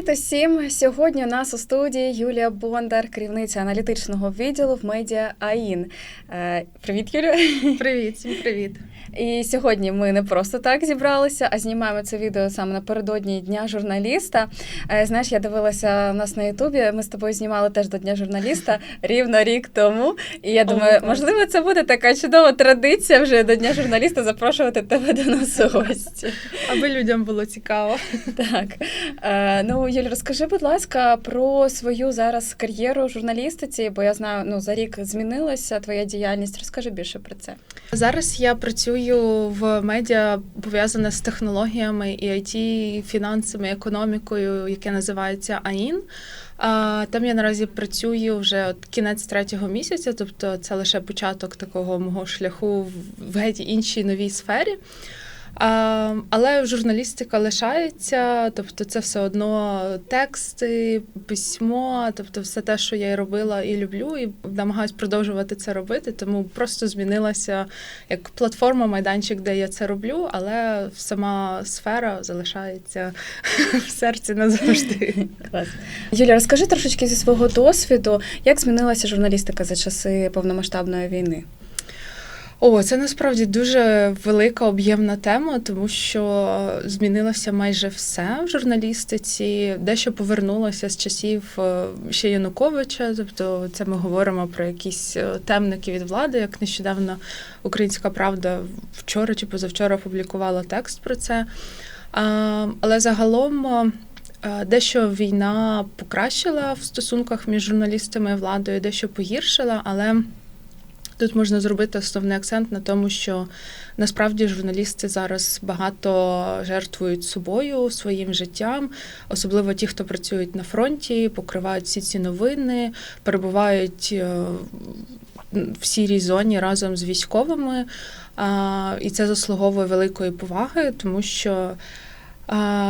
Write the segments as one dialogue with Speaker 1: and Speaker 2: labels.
Speaker 1: Привіт усім! Сьогодні у нас у студії Юлія Бондар, керівниця аналітичного відділу в медіа АІН. Е, Привіт, Юлія!
Speaker 2: Привіт, всім привіт.
Speaker 1: І сьогодні ми не просто так зібралися, а знімаємо це відео саме напередодні Дня журналіста. Е, Знаєш, я дивилася у нас на Ютубі. Ми з тобою знімали теж до Дня журналіста рівно рік тому. І я думаю, можливо, це буде така чудова традиція вже до Дня журналіста запрошувати тебе до нас у гості.
Speaker 2: Аби людям було цікаво.
Speaker 1: Так. Е, ну, Юль, розкажи, будь ласка, про свою зараз кар'єру в журналістиці, бо я знаю, ну за рік змінилася твоя діяльність. Розкажи більше про це.
Speaker 2: Зараз я працюю в медіа пов'язане з технологіями і IT, фінансами, економікою, яке називається АІН. Там я наразі працюю вже от кінець третього місяця, тобто це лише початок такого мого шляху в геть іншій новій сфері. Але журналістика лишається, тобто це все одно тексти, письмо, тобто все те, що я і робила і люблю, і намагаюсь продовжувати це робити. Тому просто змінилася як платформа, майданчик, де я це роблю, але сама сфера залишається в серці назавжди.
Speaker 1: Клас. Юля, розкажи трошечки зі свого досвіду, як змінилася журналістика за часи повномасштабної війни.
Speaker 2: О, це насправді дуже велика об'ємна тема, тому що змінилося майже все в журналістиці. Дещо повернулося з часів е, ще Януковича. Тобто, це ми говоримо про якісь е, темники від влади. Як нещодавно Українська Правда вчора чи позавчора опублікувала текст про це. Але загалом. е, Дещо війна покращила в стосунках між журналістами і владою, дещо погіршила, але Тут можна зробити основний акцент на тому, що насправді журналісти зараз багато жертвують собою, своїм життям, особливо ті, хто працюють на фронті, покривають всі ці новини, перебувають е, в сірій зоні разом з військовими. І це заслуговує великої поваги, тому що.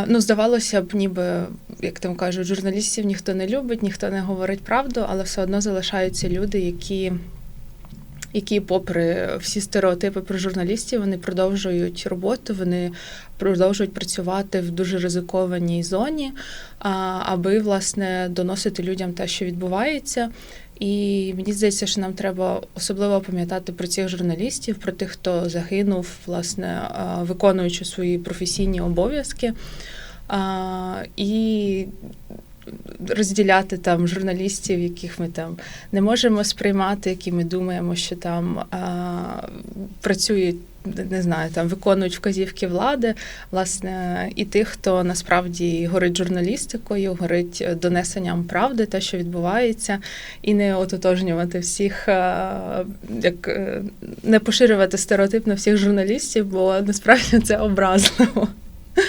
Speaker 2: Ну, здавалося б, ніби, як там кажуть, журналістів ніхто не любить, ніхто не говорить правду, але все одно залишаються люди, які які, попри всі стереотипи про журналістів, вони продовжують роботу, вони продовжують працювати в дуже ризикованій зоні, аби власне доносити людям те, що відбувається. І мені здається, що нам треба особливо пам'ятати про цих журналістів, про тих, хто загинув, власне, виконуючи свої професійні обов'язки. І розділяти там журналістів, яких ми там не можемо сприймати, які ми думаємо, що там а, працюють. Не знаю, там виконують вказівки влади, власне, і тих, хто насправді горить журналістикою, горить донесенням правди, те, що відбувається, і не ототожнювати всіх, як е, не поширювати стереотип на всіх журналістів, бо насправді це образливо.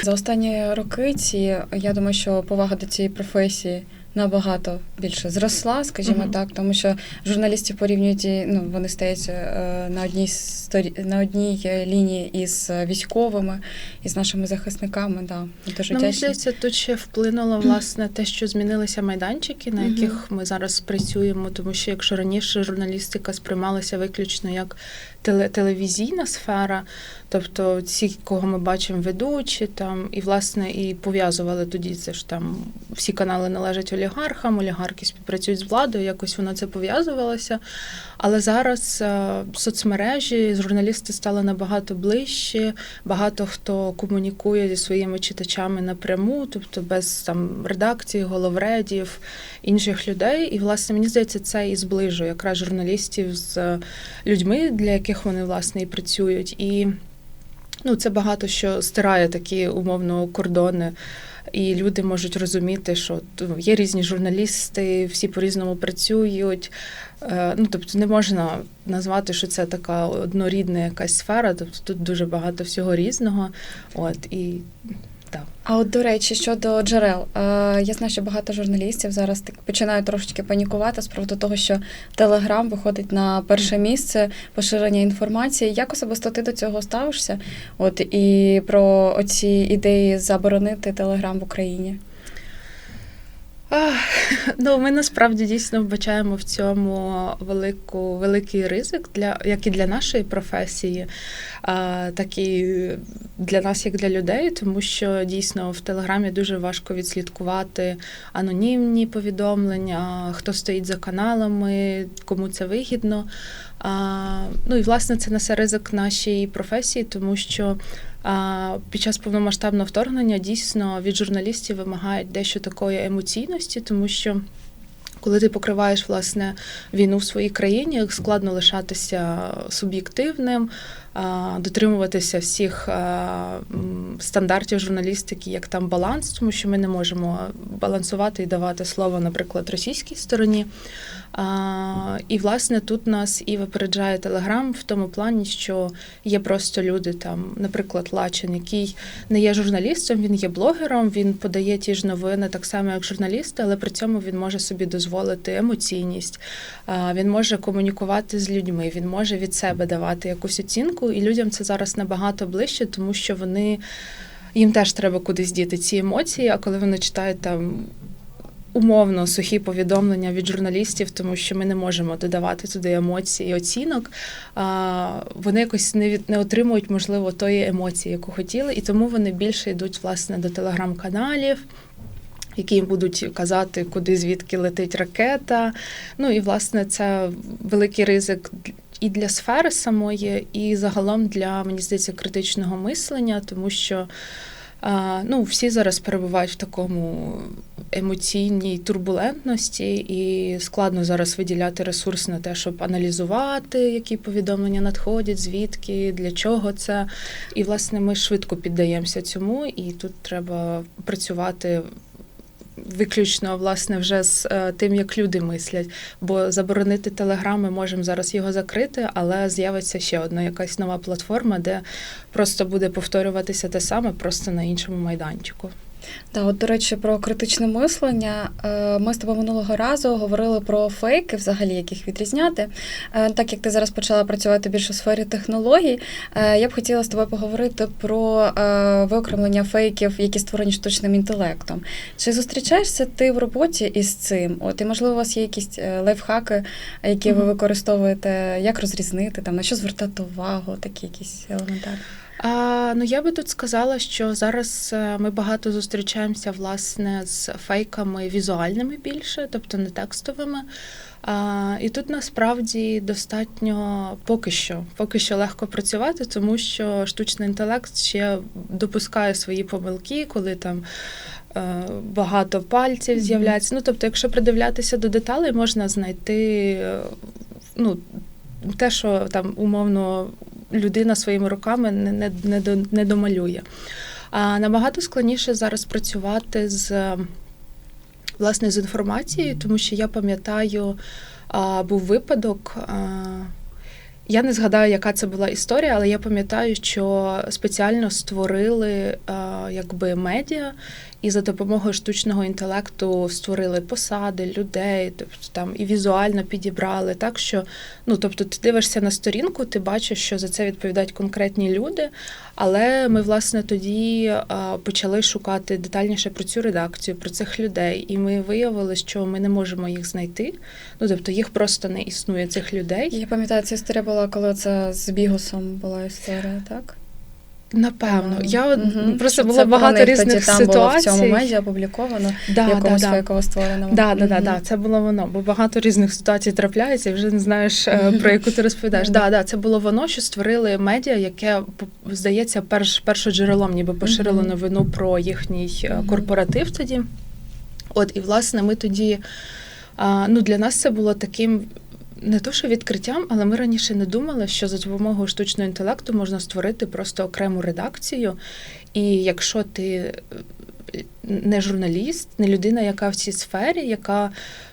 Speaker 1: За останні роки ці я думаю, що повага до цієї професії набагато більше зросла, скажімо так, тому що журналістів порівнюють і, ну вони стоять е, на одній сторі на одній е, лінії із військовими, із нашими захисниками. Да, дуже
Speaker 2: Ну, здається, тут ще вплинуло власне те, що змінилися майданчики, на яких ми зараз працюємо. Тому що якщо раніше журналістика сприймалася виключно як теле- телевізійна сфера, тобто ці, кого ми бачимо, ведучі там, і власне і пов'язували тоді це ж там всі канали належать олігархам, олігархи співпрацюють з владою, якось воно це пов'язувалося. Але зараз е, соцмережі журналісти стали набагато ближче. Багато хто комунікує зі своїми читачами напряму, тобто без там редакції, головредів, інших людей. І власне мені здається, це і зближує якраз журналістів з людьми, для яких вони власне і працюють. І ну, це багато що стирає такі умовно кордони. І люди можуть розуміти, що є різні журналісти, всі по-різному працюють. Е, Ну, тобто не можна назвати, що це така однорідна якась сфера. Тобто тут дуже багато всього різного. От і так.
Speaker 1: А от до речі, щодо джерел, е, я знаю, що багато журналістів зараз так починають трошечки панікувати з приводу того, що Телеграм виходить на перше місце поширення інформації. Як особисто ти до цього ставишся? От і про оці ідеї заборонити Телеграм в Україні?
Speaker 2: Ну, ми насправді дійсно вбачаємо в цьому велику, великий ризик для як і для нашої професії, так і для нас, як для людей, тому що дійсно в Телеграмі дуже важко відслідкувати анонімні повідомлення, хто стоїть за каналами, кому це вигідно. Ну і власне це несе ризик нашій професії, тому що під час повномасштабного вторгнення дійсно від журналістів вимагають дещо такої емоційності, тому що. Коли ти покриваєш власне війну в своїй країні, складно лишатися суб'єктивним, дотримуватися всіх стандартів журналістики, як там баланс, тому що ми не можемо балансувати і давати слово, наприклад, російській стороні. І власне тут нас і випереджає Телеграм в тому плані, що є просто люди, там, наприклад, Лачин, який не є журналістом, він є блогером, він подає ті ж новини так само, як журналісти, але при цьому він може собі дозволити емоційність, він може комунікувати з людьми, він може від себе давати якусь оцінку, і людям це зараз набагато ближче, тому що вони. Їм теж треба кудись діти ці емоції, а коли вони читають там умовно сухі повідомлення від журналістів, тому що ми не можемо додавати туди емоцій і оцінок. А, вони якось не від не отримують, можливо, тої емоції, яку хотіли, і тому вони більше йдуть власне до телеграм-каналів. Які їм будуть казати, куди звідки летить ракета. Ну і власне це великий ризик і для сфери самої, і загалом для мені здається критичного мислення, тому що ну, всі зараз перебувають в такому емоційній турбулентності, і складно зараз виділяти ресурс на те, щоб аналізувати, які повідомлення надходять, звідки, для чого це. І, власне, ми швидко піддаємося цьому, і тут треба працювати. Виключно власне вже з е, тим, як люди мислять, бо заборонити телеграм ми можемо зараз його закрити, але з'явиться ще одна якась нова платформа, де просто буде повторюватися те саме, просто на іншому майданчику.
Speaker 1: Да, от, до речі, про критичне мислення. Е, Ми з тобою минулого разу говорили про фейки, взагалі, як їх відрізняти. Е, Так як ти зараз почала працювати більше у сфері технологій, е, я б хотіла з тобою поговорити про виокремлення фейків, які створені штучним інтелектом. Чи зустрічаєшся ти в роботі із цим? От і можливо, у вас є якісь лайфхаки, які ви використовуєте, як розрізнити там, на що звертати увагу, такі якісь елементарні.
Speaker 2: А, ну я би тут сказала, що зараз е, ми багато зустрічаємося власне з фейками візуальними більше, тобто не текстовими. А, і тут насправді достатньо поки що, поки що легко працювати, тому що штучний інтелект ще допускає свої помилки, коли там. е, Багато пальців з'являється. Ну, тобто, якщо придивлятися до деталей, можна знайти е, ну, те, що там умовно людина своїми руками не, не, не, не домалює. А набагато складніше зараз працювати з власне з інформацією, тому що я пам'ятаю, а, був випадок. А, я не згадаю, яка це була історія, але я пам'ятаю, що спеціально створили а, якби медіа, і за допомогою штучного інтелекту створили посади, людей, тобто там і візуально підібрали. Так що, ну тобто, ти дивишся на сторінку, ти бачиш, що за це відповідають конкретні люди. Але ми, власне, тоді почали шукати детальніше про цю редакцію, про цих людей, і ми виявили, що ми не можемо їх знайти. Ну тобто їх просто не існує цих людей.
Speaker 1: Я пам'ятаю, ця історія була, коли це з бігусом була історія, так?
Speaker 2: Напевно, я
Speaker 1: мгм.
Speaker 2: просто було багато
Speaker 1: них
Speaker 2: різних
Speaker 1: тоді там
Speaker 2: ситуацій.
Speaker 1: було в цьому медіа опубліковано,
Speaker 2: да,
Speaker 1: в якомусь
Speaker 2: да, да.
Speaker 1: створеному.
Speaker 2: Да, да, да,
Speaker 1: Мгм.
Speaker 2: да, це було воно, бо багато різних ситуацій трапляється, і вже не знаєш, е, про яку ти розповідаєш. Да, да, це було воно, що створили медіа, яке здається, перш першоджерелом, ніби поширило новину про їхній е, корпоратив тоді. От, і власне, ми тоді, а, ну, для нас це було таким. Не то, що відкриттям, але ми раніше не думали, що за допомогою штучного інтелекту можна створити просто окрему редакцію. І якщо ти е, не журналіст, не людина, яка в цій сфері, яка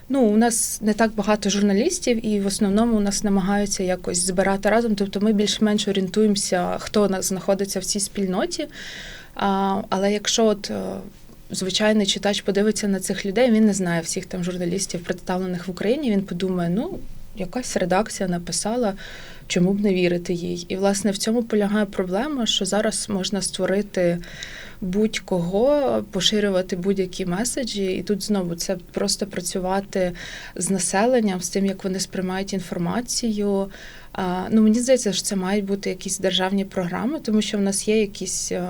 Speaker 2: ну у нас не так багато журналістів, і в основному у нас намагаються якось збирати разом. Тобто ми більш-менш орієнтуємося, хто у нас знаходиться в цій спільноті. А, але якщо от е, звичайний читач подивиться на цих людей, він не знає всіх там журналістів, представлених в Україні. Він подумає, ну якась редакція написала. чому б не вірити їй? І власне в цьому полягає проблема, що зараз можна створити будь-кого, поширювати будь-які меседжі, і тут знову це просто працювати з населенням, з тим, як вони сприймають інформацію. Ну мені здається, що це мають бути якісь державні програми, тому що в нас є якісь е,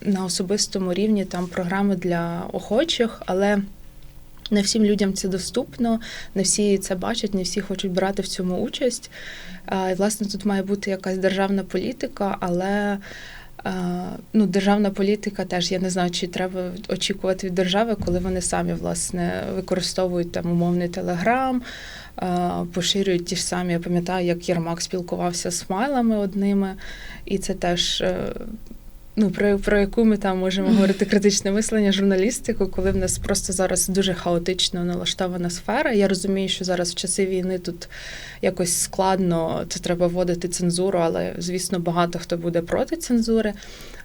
Speaker 2: на особистому рівні там програми для охочих, але. Не всім людям це доступно, не всі це бачать, не всі хочуть брати в цьому участь. І, власне, тут має бути якась державна політика, але ну, державна політика теж я не знаю, чи треба очікувати від держави, коли вони самі власне використовують там умовний телеграм, поширюють ті ж самі. Я пам'ятаю, як Єрмак спілкувався з смайлами одними, і це теж. Ну, про, про яку ми там можемо говорити критичне мислення, журналістику, коли в нас просто зараз дуже хаотично налаштована сфера. Я розумію, що зараз в часи війни тут якось складно, це треба вводити цензуру, але звісно багато хто буде проти цензури.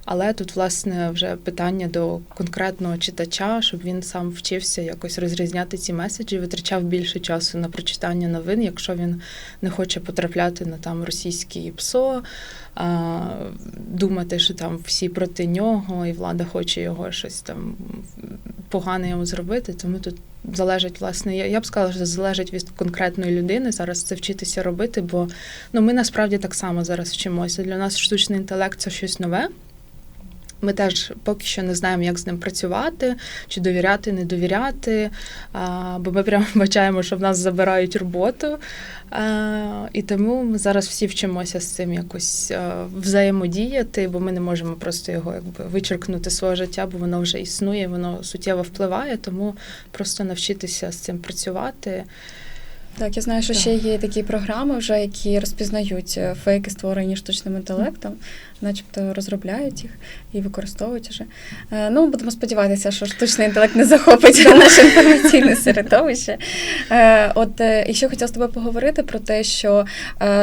Speaker 2: Але тут, власне, вже питання до конкретного читача, щоб він сам вчився якось розрізняти ці меседжі, витрачав більше часу на прочитання новин, якщо він не хоче потрапляти на там російські ПСО, думати, що там всі проти нього, і влада хоче його щось там погане йому зробити. Тому тут залежить, власне, я, б сказала, що залежить від конкретної людини зараз це вчитися робити, бо ну, ми насправді так само зараз вчимося. Для нас штучний інтелект це щось нове. Ми теж поки що не знаємо, як з ним працювати, чи довіряти, не довіряти. Бо ми прямо бачаємо, що в нас забирають роботу. І тому ми зараз всі вчимося з цим якось взаємодіяти, бо ми не можемо просто його якби вичеркнути свого життя, бо воно вже існує, воно суттєво впливає, тому просто навчитися з цим працювати.
Speaker 1: Так, я знаю, що
Speaker 2: Так.
Speaker 1: ще є такі програми, вже які розпізнають е, фейки, створені штучним інтелектом, начебто розробляють їх і використовують вже. Е, Ну, будемо сподіватися, що штучний інтелект не захопить наше інформаційне середовище. Е, От і ще хотіла з тобою поговорити про те, що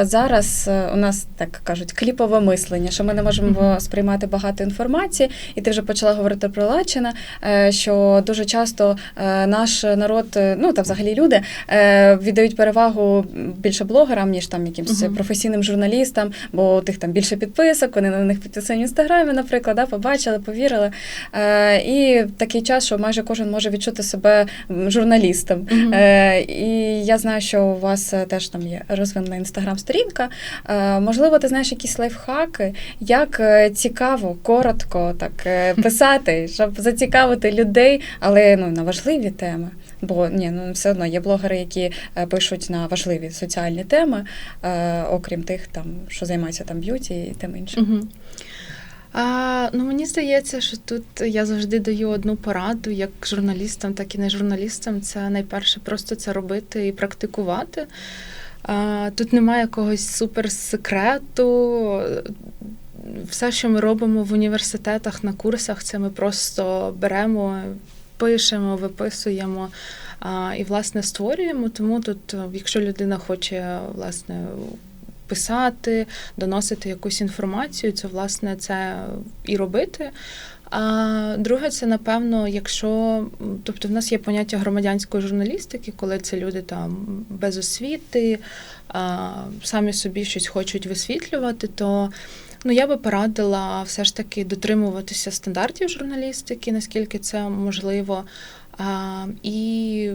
Speaker 1: зараз у нас так кажуть кліпове мислення, що ми не можемо сприймати багато інформації, і ти вже почала говорити про Лачина, що дуже часто наш народ, ну та взагалі люди, е, віддають перевагу більше блогерам, ніж там якимось
Speaker 2: Мгм.
Speaker 1: професійним журналістам, бо у тих там більше підписок, вони на них підписані в інстаграмі, наприклад, да, побачили, повірили. Е, І такий час, що майже кожен може відчути себе журналістом.
Speaker 2: Мгм.
Speaker 1: Е, І я знаю, що у вас е, теж там є розвинена інстаграм-сторінка. Е, Можливо, ти знаєш якісь лайфхаки, як е, цікаво, коротко так е, писати, щоб зацікавити людей, але ну на важливі теми. Бо ні, ну все одно є блогери, які е, пишуть на важливі соціальні теми, е, окрім тих, там що займаються там б'юті і тим іншим.
Speaker 2: Угу. А, ну, мені здається, що тут я завжди даю одну пораду, як журналістам, так і не журналістам. Це найперше просто це робити і практикувати. А, тут немає якогось суперсекрету. Все, що ми робимо в університетах на курсах, це ми просто беремо, пишемо, виписуємо і, власне, створюємо. Тому тут, е, якщо людина хоче, власне, писати, доносити якусь інформацію, це власне це і робити. А друге, це напевно, якщо тобто в нас є поняття громадянської журналістики, коли це люди там без освіти, а, самі собі щось хочуть висвітлювати, то ну я би порадила все ж таки дотримуватися стандартів журналістики, наскільки це можливо. І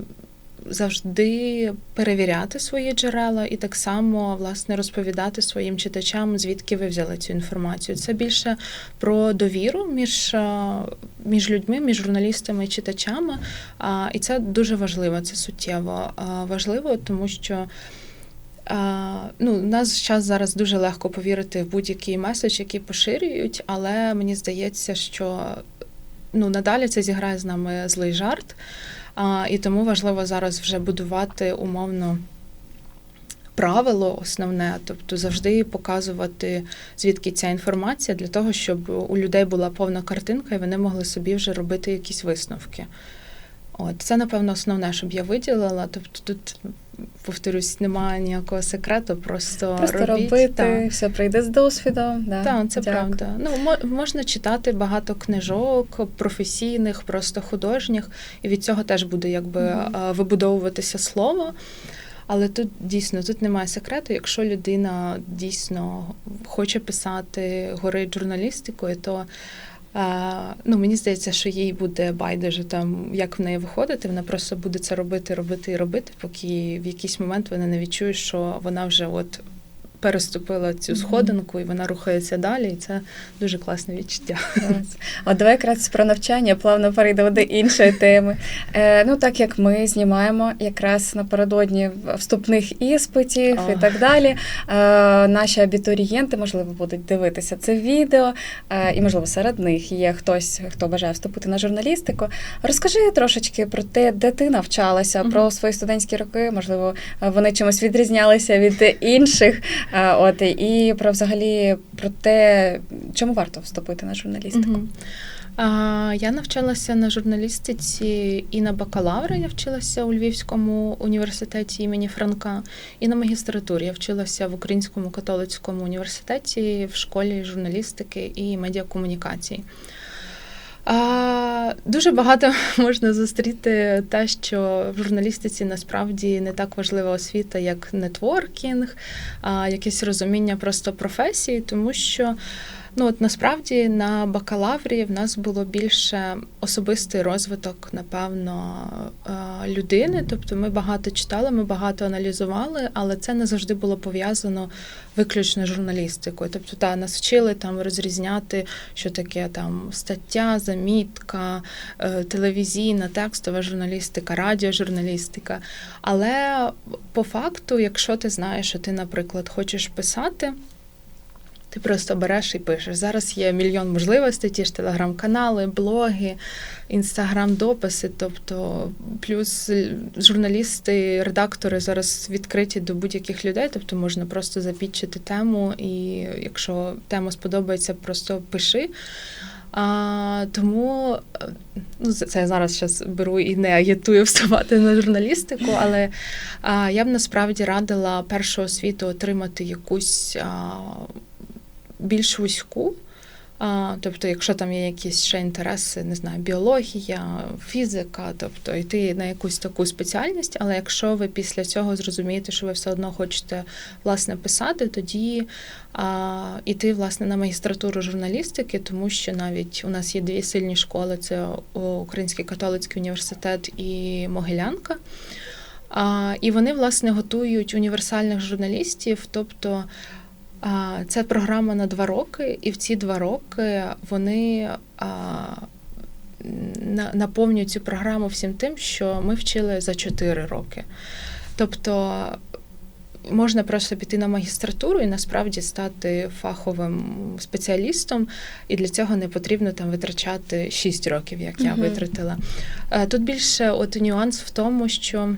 Speaker 2: завжди перевіряти свої джерела і так само власне розповідати своїм читачам, звідки ви взяли цю інформацію. Це більше про довіру між, між людьми, між журналістами і читачами. І це дуже важливо, це суттєво важливо, тому що. Ну, у нас час зараз дуже легко повірити в будь-який меседж, який поширюють, але мені здається, що ну, надалі це зіграє з нами злий жарт. А, і тому важливо зараз вже будувати умовно правило основне, тобто завжди показувати, звідки ця інформація, для того, щоб у людей була повна картинка, і вони могли собі вже робити якісь висновки. От це, напевно, основне, щоб я виділила. Тобто тут, повторюсь, немає ніякого секрету, просто,
Speaker 1: Просто
Speaker 2: робіть.
Speaker 1: робити,
Speaker 2: Так.
Speaker 1: все прийде з досвідом. Да.
Speaker 2: Так, це
Speaker 1: Дякую.
Speaker 2: правда. Ну можна читати багато книжок, професійних, просто художніх, і від цього теж буде якби а, вибудовуватися слово. Але тут дійсно тут немає секрету. Якщо людина дійсно хоче писати, горить журналістикою, то ну, мені здається, що їй буде байдуже там, як в неї виходити. Вона просто буде це робити, робити і робити, поки в якийсь момент вона не відчує, що вона вже от переступила цю сходинку і вона рухається далі. І це дуже класне відчуття.
Speaker 1: От давай якраз про навчання плавно перейдемо до іншої теми. Е, ну, так як ми знімаємо якраз напередодні вступних іспитів і так далі. Е, наші абітурієнти, можливо, будуть дивитися це відео, е, і, можливо, серед них є хтось, хто бажає вступити на журналістику. Розкажи трошечки про те, де ти навчалася, про свої студентські роки. Можливо, вони чимось відрізнялися від інших. Е, От і про взагалі про те, чому варто вступити на журналістику.
Speaker 2: Мгм. А, Я навчалася на журналістиці і на бакалавра. Я вчилася у Львівському університеті імені Франка, і на магістратурі. Я вчилася в Українському католицькому університеті в школі журналістики і медіакомунікацій. А, дуже багато можна зустріти те, що в журналістиці насправді не так важлива освіта, як нетворкінг, якесь розуміння просто професії, тому що ну от насправді на бакалаврі в нас було більше особистий розвиток, напевно, е, людини. Тобто ми багато читали, ми багато аналізували, але це не завжди було пов'язано виключно з журналістикою. Тобто, та нас вчили там розрізняти, що таке там стаття, замітка, е, телевізійна, текстова журналістика, радіожурналістика. Але по факту, якщо ти знаєш, що ти, наприклад, хочеш писати. Ти просто береш і пишеш. Зараз є мільйон можливостей, ті ж телеграм-канали, блоги, інстаграм-дописи. Тобто, плюс журналісти, редактори зараз відкриті до будь-яких людей, тобто можна просто запітчити тему, і якщо тема сподобається, просто пиши. А, тому ну, це я зараз щас беру і не агітую вставати на журналістику, але а, я б насправді радила першу освіту отримати якусь а, більш вузьку. А, тобто, якщо там є якісь ще інтереси, не знаю, біологія, фізика, тобто йти на якусь таку спеціальність, але якщо ви після цього зрозумієте, що ви все одно хочете власне писати, тоді а, іти власне на магістратуру журналістики, тому що навіть у нас є дві сильні школи: це Український католицький університет і Могилянка. А, і вони власне готують універсальних журналістів, тобто. Це програма на два роки, і в ці два роки вони наповнюють цю програму всім тим, що ми вчили за чотири роки. Тобто можна просто піти на магістратуру і насправді стати фаховим спеціалістом, і для цього не потрібно там витрачати 6 років, як я
Speaker 1: Мгм.
Speaker 2: витратила. Е, Тут більше от нюанс в тому, що.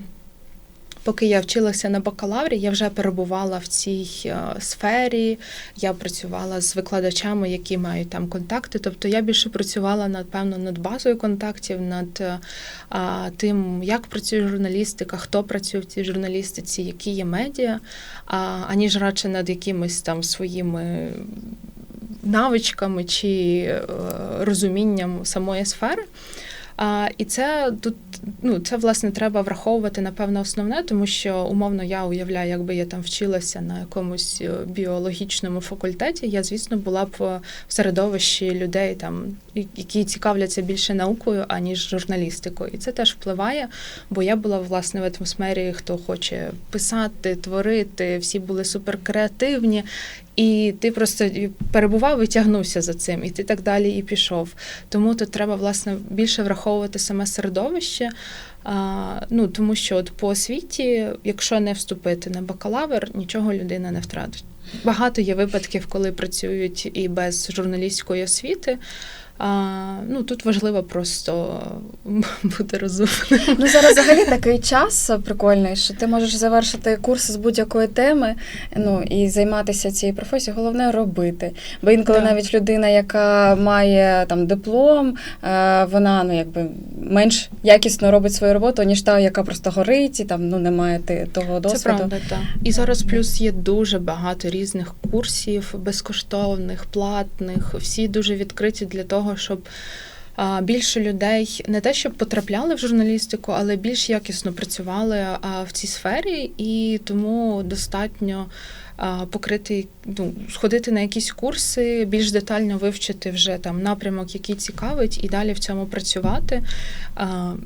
Speaker 2: Поки я вчилася на бакалаврі, я вже перебувала в цій е, сфері. Я працювала з викладачами, які мають там контакти. Тобто я більше працювала напевно над базою контактів, над е, а, тим, як працює журналістика, хто працює в цій журналістиці, які є медіа, а, аніж радше над якимись там своїми навичками чи е, розумінням самої сфери. І це тут, ну це власне треба враховувати напевно основне, тому що умовно я уявляю, якби я там вчилася на якомусь е, біологічному факультеті. Я, звісно, була б е, в середовищі людей, там які цікавляться більше наукою, аніж журналістикою. І це теж впливає, бо я була власне в атмосфері, хто хоче писати, творити, всі були суперкреативні. І ти просто перебував і тягнувся за цим, і ти так далі і пішов. Тому тут треба власне більше враховувати саме середовище. А, ну тому що от по освіті, якщо не вступити на бакалавр, нічого людина не втратить. Багато є випадків, коли працюють і без журналістської освіти. А, ну тут важливо просто бути розумним.
Speaker 1: Ну зараз взагалі такий час прикольний, що ти можеш завершити курс з будь-якої теми, ну і займатися цією професією. Головне робити. Бо інколи
Speaker 2: Так.
Speaker 1: навіть людина, яка має там диплом, е, вона ну якби менш якісно робить свою роботу, ніж та, яка просто горить і там ну не має того досвіду.
Speaker 2: Це правда, так. І зараз плюс є дуже багато різних курсів, безкоштовних, платних. Всі дуже відкриті для того, щоб а, більше людей не те, щоб потрапляли в журналістику, але більш якісно працювали в цій сфері, і тому достатньо покрити, ну, сходити на якісь курси, більш детально вивчити вже там напрямок, який цікавить, і далі в цьому працювати.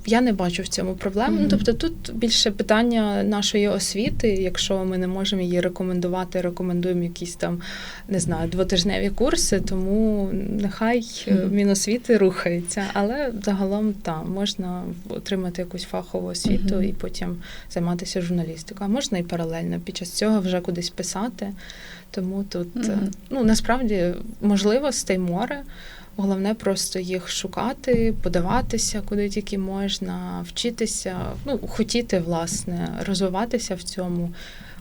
Speaker 2: Я не бачу в цьому проблем. Ну,
Speaker 1: Мгм.
Speaker 2: тобто тут більше питання нашої освіти. Якщо ми не можемо її рекомендувати, рекомендуємо якісь там не знаю, двотижневі курси, тому нехай е,
Speaker 1: Мгм.
Speaker 2: Міносвіти рухається. Але загалом так, можна отримати якусь фахову освіту
Speaker 1: Мгм.
Speaker 2: і потім займатися журналістикою. А можна і паралельно під час цього вже кудись писати. Тому тут е, ну насправді можливостей море. Головне просто їх шукати, подаватися, куди тільки можна, вчитися, ну хотіти, власне, розвиватися в цьому.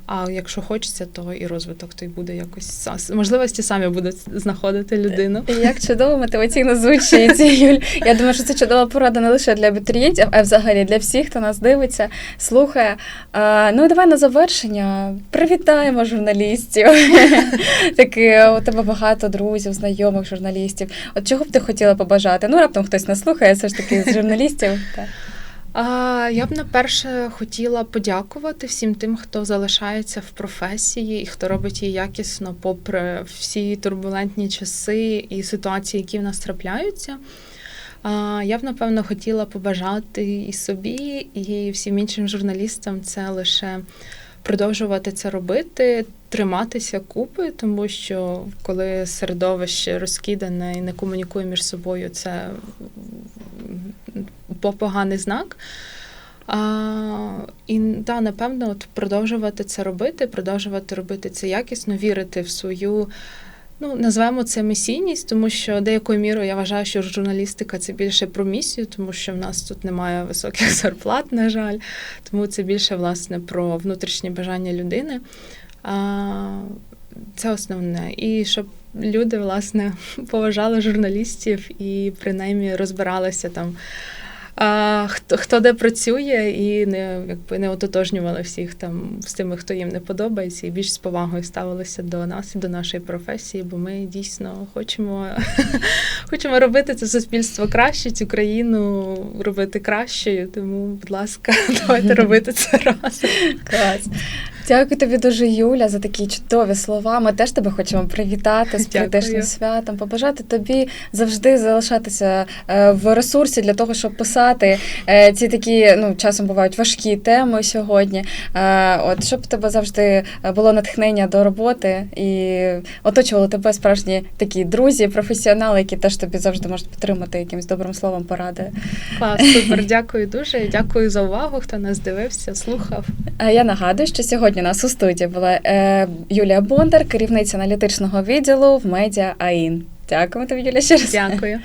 Speaker 2: А якщо хочеться, то і розвиток той буде якось можливості самі будуть знаходити людину.
Speaker 1: Як чудово мотиваційно звучить, Юль. Я думаю, що це чудова порада не лише для абітурієнтів, а взагалі для всіх, хто нас дивиться, слухає. Ну і давай на завершення привітаємо журналістів. Таки у тебе багато друзів, знайомих журналістів. От чого б ти хотіла побажати? Ну раптом хтось нас слухає, все ж таки з журналістів.
Speaker 2: Я б наперше хотіла подякувати всім тим, хто залишається в професії і хто робить її якісно, попри всі турбулентні часи і ситуації, які в нас трапляються. Я б напевно хотіла побажати і собі, і всім іншим журналістам це лише продовжувати це робити, триматися купи, тому що коли середовище розкидане і не комунікує між собою, це поганий знак. А, і да, напевно, от продовжувати це робити, продовжувати робити це якісно, вірити в свою. Ну, назвемо це місійність, тому що деякою мірою я вважаю, що журналістика це більше про місію, тому що в нас тут немає високих зарплат, на жаль. Тому це більше власне про внутрішнє бажання людини. Це основне. І щоб люди, власне, поважали журналістів і принаймні розбиралися там. Хто, хто де працює, і не якби не ототожнювали всіх там з тими, хто їм не подобається, і більш з повагою ставилися до нас і до нашої професії, бо ми дійсно хочемо, хочемо робити це суспільство краще, цю країну робити кращою. Тому, будь ласка, давайте робити це разом.
Speaker 1: Клас. Дякую тобі дуже, Юля, за такі чудові слова. Ми теж тебе хочемо привітати з прийдешнім святом, побажати тобі завжди залишатися е, в ресурсі для того, щоб писати е, ці такі, ну, часом бувають важкі теми сьогодні. Е, От щоб в тебе завжди було натхнення до роботи і оточували тебе справжні такі друзі, професіонали, які теж тобі завжди можуть підтримати якимось добрим словом поради.
Speaker 2: Клас, супер, дякую дуже. Дякую за увагу, хто нас дивився, слухав.
Speaker 1: Я нагадую, що сьогодні у нас у студії була е, Юлія Бондар, керівниця аналітичного відділу в медіа АІН. Дякую тобі, Юля, ще раз.
Speaker 2: Дякую.